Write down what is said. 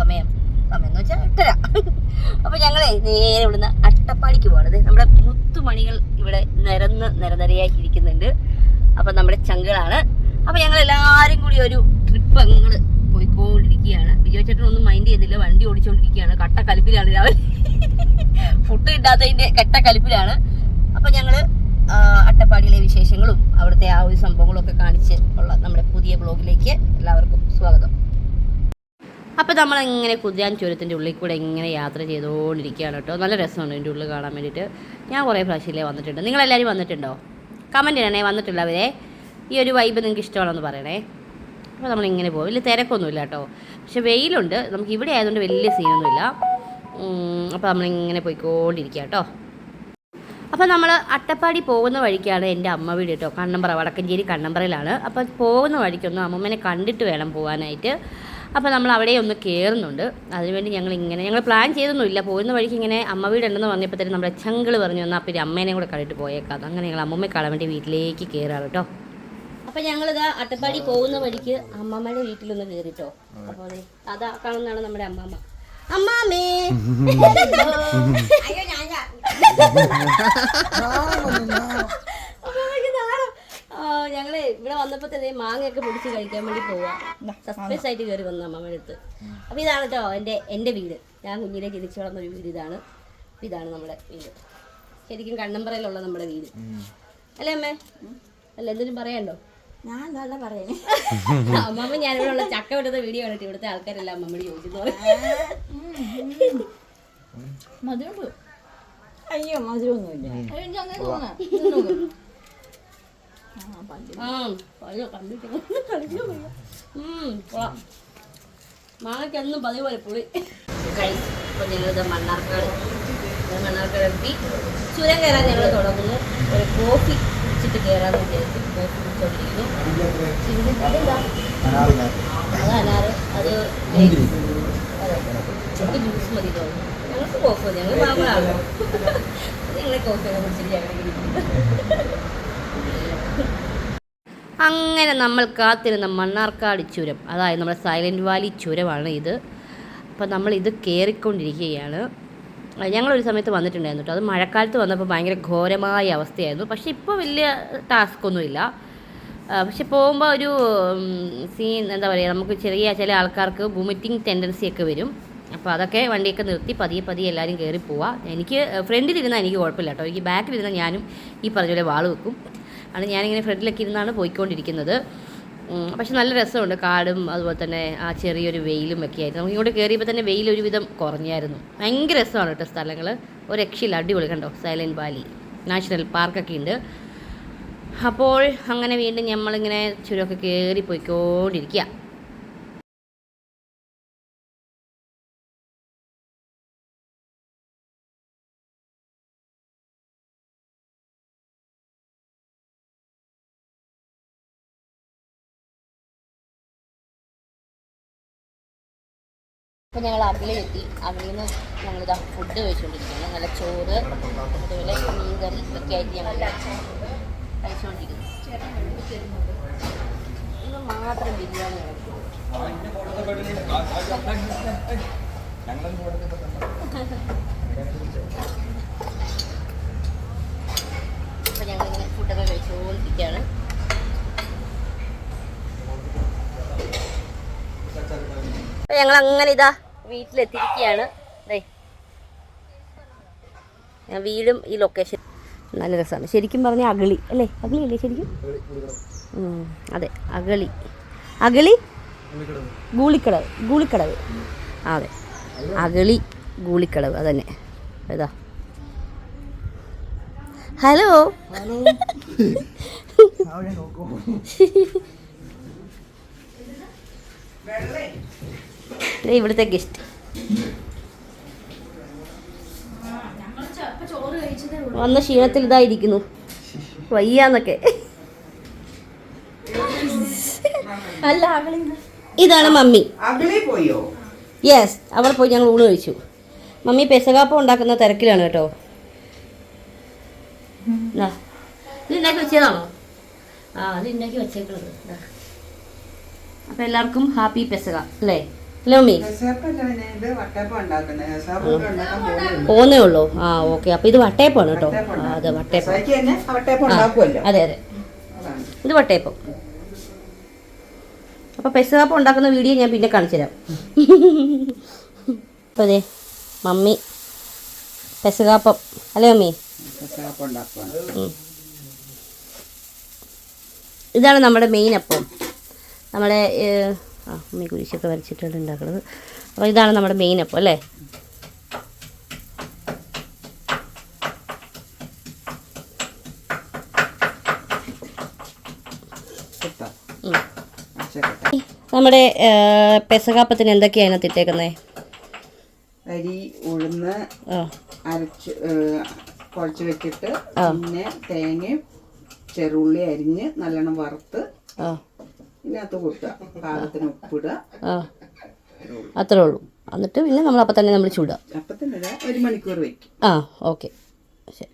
സമയം. സമയം എന്ന് വെച്ചാൽ എട്ടര. അപ്പൊ ഞങ്ങളെ നേരെ ഇവിടുന്ന് അട്ടപ്പാടിക്ക് പോകണത് നമ്മുടെ മുത്തുമണികൾ ഇവിടെ നിരന്ന് നിരനിരയായി ഇരിക്കുന്നുണ്ട്. അപ്പൊ നമ്മുടെ ചങ്കളാണ്. അപ്പൊ ഞങ്ങൾ എല്ലാരും കൂടി ഒരു ട്രിപ്പ് അങ്ങ് പോയിക്കൊണ്ടിരിക്കുകയാണ്. വിജയ മൈൻഡ് ചെയ്തില്ല വണ്ടി ഓടിച്ചുകൊണ്ടിരിക്കുകയാണ് കട്ട കലിപ്പിലാണ് രാവിലെ. ഫുഡ് കിട്ടാത്തതിന്റെ കട്ട കലിപ്പിലാണ്. അപ്പൊ ഞങ്ങൾ അട്ടപ്പാടിയിലെ വിശേഷങ്ങളും അവിടുത്തെ ആ ഒരു സംഭവങ്ങളും ഒക്കെ കാണിച്ച് ഉള്ള നമ്മുടെ പുതിയ ബ്ലോഗിലേക്ക് എല്ലാവർക്കും സ്വാഗതം. അപ്പോൾ നമ്മൾ ഇങ്ങനെ കുതിരാൻ ചുരത്തിന്റെ ഉള്ളിൽ കൂടെ ഇങ്ങനെ യാത്ര ചെയ്തുകൊണ്ടിരിക്കുകയാണ് കേട്ടോ? നല്ല രസമുണ്ട് ഇതിന്റെ ഉള്ളിൽ കാണാൻ വേണ്ടിയിട്ട്. ഞാൻ കുറേ പ്രാവശ്യമില്ലേ വന്നിട്ടുണ്ട്. നിങ്ങളെല്ലാവരും വന്നിട്ടുണ്ടോ? കമന്റ് ചെയ്യണേ വന്നിട്ടുള്ളവരെ ഈ ഒരു വൈബ് നിങ്ങൾക്ക് ഇഷ്ടമാണെന്ന് പറയണേ. അപ്പോൾ നമ്മളിങ്ങനെ പോകും വലിയ തിരക്കൊന്നുമില്ല കേട്ടോ. പക്ഷെ വെയിലുണ്ട്. നമുക്ക് ഇവിടെ ആയതുകൊണ്ട് വലിയ സീനൊന്നുമില്ല. അപ്പോൾ നമ്മളിങ്ങനെ പോയിക്കൊണ്ടിരിക്കുക കേട്ടോ. അപ്പോൾ നമ്മൾ അട്ടപ്പാടി പോകുന്ന വഴിക്കാണ് എന്റെ അമ്മ വീട് കേട്ടോ. കണ്ണമ്പറ വടക്കഞ്ചേരി കണ്ണമ്പറയിലാണ്. അപ്പോൾ പോകുന്ന വഴിക്കൊന്നും അമ്മമ്മനെ കണ്ടിട്ട് വേണം പോകാനായിട്ട്. അപ്പോൾ നമ്മൾ അവിടെ ഒന്ന് കയറുന്നുണ്ട് അതിനുവേണ്ടി ഞങ്ങൾ ഇങ്ങനെ ഞങ്ങൾ പ്ലാൻ ചെയ്തൊന്നുമില്ല. പോകുന്ന വഴിക്ക് ഇങ്ങനെ അമ്മ വീടുണ്ടെന്ന് തന്നെ നമ്മുടെ ചങ്കിൾ പറഞ്ഞു എന്നാൽ പിന്നെ അമ്മേനെ കൂടെ കണ്ടിട്ട് പോയേക്കാം. അങ്ങനെ ഞങ്ങൾ അമ്മമ്മയെ കാണാൻ വേണ്ടി വീട്ടിലേക്ക് കയറാം കേട്ടോ. ഞങ്ങൾ ഞങ്ങളിതാ അട്ടപ്പാടി പോകുന്ന വഴിക്ക് അമ്മമ്മയുടെ വീട്ടിലൊന്ന് കയറിട്ടോ അപ്പോൾ അതാ കാണുന്നതാണ് നമ്മുടെ അമ്മമ്മ. അമ്മാമേ അയ്യോ ഞാൻ അമ്മമ്മയ്ക്ക് നാണം. ആ, ഞങ്ങൾ ഇവിടെ വന്നപ്പോ തന്നെ മാങ്ങയൊക്കെ പൊടിച്ച് കഴിക്കാൻ വേണ്ടി പോവാ. സസ്പെൻസ് ആയിട്ട് കയറി വന്നു അമ്മമ്മയുടെ അടുത്ത്. അപ്പൊ ഇതാണ് കേട്ടോ എന്റെ എന്റെ വീട്. ഞാൻ കുഞ്ഞിനെ ജനിച്ചു വളർന്ന ഒരു വീട് ഇതാണ്. ഇതാണ് നമ്മുടെ വീട്. ശരിക്കും കണ്ണമ്പറയിലുള്ള നമ്മുടെ വീട്. അല്ലേ അമ്മേ? അല്ല എന്തെങ്കിലും പറയണ്ടോ ഞാൻ നല്ല പറയണേ അമ്മമ്മ ഞാനിവിടെ ഉള്ള ചക്ക വിടുന്ന വീഡിയോ കണ്ടിട്ട് ഇവിടുത്തെ ആൾക്കാരെല്ലാം അമ്മമ്മയോട് ചോദിക്കുന്നു മധുരം അയ്യോ മധുരമൊന്നുമില്ല അയ്യോ, എനിക്ക് അങ്ങനെ തോന്നാ. ഇത് നോക്ക്. ആ, പല്ല്. ആ അയ്യോ കണ്ടിട്ട് കളിക്കാൻ വയ്യ. ഉം, കൊള്ളാം. മാങ്ങയ്ക്കൊന്നും പതിവ് പോലെ പുളി. ഇപ്പൊ ഞങ്ങളിത് മണ്ണാർക്കാട്. മണ്ണാർക്കാട് എത്തി ചുരം കയറാൻ ഞങ്ങൾ തുടങ്ങുന്നു. ഒരു കോഫി കുടിച്ചിട്ട് കയറാന്ന് വിചാരിച്ചു കോഫി കുടിച്ചോണ്ടിരിക്കുന്നു. അത് അനാറ്. അത്. അതെ. ജ്യൂസ് മതി തോന്നുന്നു. ഞങ്ങൾക്ക് കോഫി ഞങ്ങൾ മാമളാണല്ലോ നിങ്ങളെ കോഫിയൊക്കെ കുടിച്ചിട്ട് ഞങ്ങൾ അങ്ങനെ നമ്മൾ കാത്തിരുന്ന മണ്ണാർക്കാട് ചുരം അതായത് നമ്മുടെ സൈലന്റ് വാലി ചുരമാണ് ഇത്. അപ്പോൾ നമ്മൾ ഇത് കയറിക്കൊണ്ടിരിക്കുകയാണ് ഞങ്ങളൊരു സമയത്ത് വന്നിട്ടുണ്ടായിരുന്നു കേട്ടോ. അത് മഴക്കാലത്ത് വന്നപ്പോൾ ഭയങ്കര ഘോരമായ അവസ്ഥയായിരുന്നു. പക്ഷേ ഇപ്പോൾ വലിയ ടാസ്ക് ഒന്നുമില്ല പക്ഷെ പോകുമ്പോൾ ഒരു സീൻ എന്താ പറയുക നമുക്ക് ചെറിയ ചില ആൾക്കാർക്ക് വൊമിറ്റിംഗ് ടെൻഡൻസി ഒക്കെ വരും. അപ്പോൾ അതൊക്കെ വണ്ടിയൊക്കെ നിർത്തി പതിയെ പതിയെ എല്ലാവരും കയറി പോവാം. എനിക്ക് ഫ്രണ്ടിലിരുന്നാൽ എനിക്ക് കുഴപ്പമില്ല കേട്ടോ. എനിക്ക് ബാക്കിലിരുന്നാൽ ഞാനും ഈ പറഞ്ഞ പോലെ വാൾ വെക്കും. ആണ് ഞാനിങ്ങനെ ഫ്രണ്ടിലൊക്കെ ഇരുന്നാണ് പോയിക്കൊണ്ടിരിക്കുന്നത്. പക്ഷെ നല്ല രസമുണ്ട്. കാടും അതുപോലെ തന്നെ ആ ചെറിയൊരു വെയിലും ഒക്കെ ആയിരുന്നു നമുക്ക് ഇങ്ങോട്ട് കയറിയപ്പോൾ തന്നെ വെയിൽ ഒരുവിധം കുറഞ്ഞായിരുന്നു. ഭയങ്കര രസമാണ് കേട്ടോ സ്ഥലങ്ങൾ ഒരു രക്ഷയില്ല. അടിപൊളി കണ്ടോ? Silent Valley. നാഷണൽ പാർക്കൊക്കെ ഉണ്ട്. അപ്പോൾ അങ്ങനെ വീണ്ടും നമ്മളിങ്ങനെ ചുരമൊക്കെ കയറി പോയിക്കൊണ്ടിരിക്കുക അപ്പോൾ ഞങ്ങൾ അവിളി എത്തി അവിളിയിൽ നിന്ന് ഞങ്ങളിതാ ഫുഡ് കഴിച്ചുകൊണ്ടിരിക്കുന്നു നല്ല ചോറ് അതുപോലെ മീൻ കറി ഒക്കെ ആയിട്ട് ഞങ്ങൾ കഴിച്ചുകൊണ്ടിരിക്കുന്നു മാത്രം ബിരിയാണി ഞങ്ങൾ അങ്ങനെ ഇതാ വീട്ടിലെത്തിയിരിക്കുകയാണ്. വീടും ഈ ലൊക്കേഷൻ നല്ല രസമാണ്. ശരിക്കും പറഞ്ഞാൽ അഗളി. അല്ലേ? അഗളി അല്ലേ ശരിക്കും അതെ. അഗളി. അഗളി? ഗൂളിക്കടവ്. ഗൂളിക്കടവ്. അതെ. അഗളി ഗൂളിക്കടവ്. അതന്നെ. ഏതാ ഹലോ? ദേ ഇവിടുത്തെ ഗസ്റ്റ് വന്ന ക്ഷീണത്തിൽ ഇതായിരിക്കുന്നു വയ്യാന്നൊക്കെ. അല്ല ഇതാണ് മമ്മി. യെസ് അവൾ പോയി ഞങ്ങൾ ഊണ് കഴിച്ചു. മമ്മി പെസകാപ്പം ഉണ്ടാക്കുന്ന തിരക്കിലാണ് കേട്ടോ. ഇത് ഉണ്ടാക്കി വെച്ചതാണോ? ആ അത് ഉണ്ടാക്കി വെച്ചേക്കുന്നത് ദാ. അപ്പം എല്ലാവർക്കും ഹാപ്പി പെസക അല്ലേ? പോന്നേ ഉള്ളൂ. ആ ഓക്കെ. അപ്പൊ ഇത് വട്ടയപ്പാണ് കേട്ടോ. ആ, അതെ വട്ടയപ്പം അതെ അതെ. ഇത് വട്ടയപ്പം. അപ്പോൾ പെസവാപ്പം ഉണ്ടാക്കുന്ന വീഡിയോ ഞാൻ പിന്നെ കാണിച്ചു തരാം. അപ്പോൾ അതെ മമ്മി പെസകാപ്പം അല്ലേ മമ്മി? ഇതാണ് നമ്മുടെ മെയിൻ അപ്പം. നമ്മുടെ ആ ഉമ്മി കുരിശൊക്കെ വരച്ചിട്ടാണ് ഉണ്ടാക്കുന്നത് അപ്പോൾ ഇതാണ് നമ്മുടെ മെയിൻ അപ്പോൾ അല്ലേ. നമ്മുടെ പെസകാപ്പത്തിന് എന്തൊക്കെയാണ് അതിനകത്ത് ഇട്ടേക്കുന്നത് അരി ഉഴുന്ന് അരച്ച് കുഴച്ച് വെച്ചിട്ട് പിന്നെ തേങ്ങയും ചെറുള്ളി അരിഞ്ഞ് നല്ലോണം വറുത്ത് ഇതിനകത്ത് കൂട്ടുക പാകത്തിന് ഉപ്പിടുക ആ. അത്രേ ഉള്ളൂ. എന്നിട്ട് പിന്നെ നമ്മൾ അപ്പം തന്നെ നമ്മൾ ചൂടുക അപ്പം തന്നെ ഒരു മണിക്കൂർ വയ്ക്കും ആ ഓക്കെ. ശരി.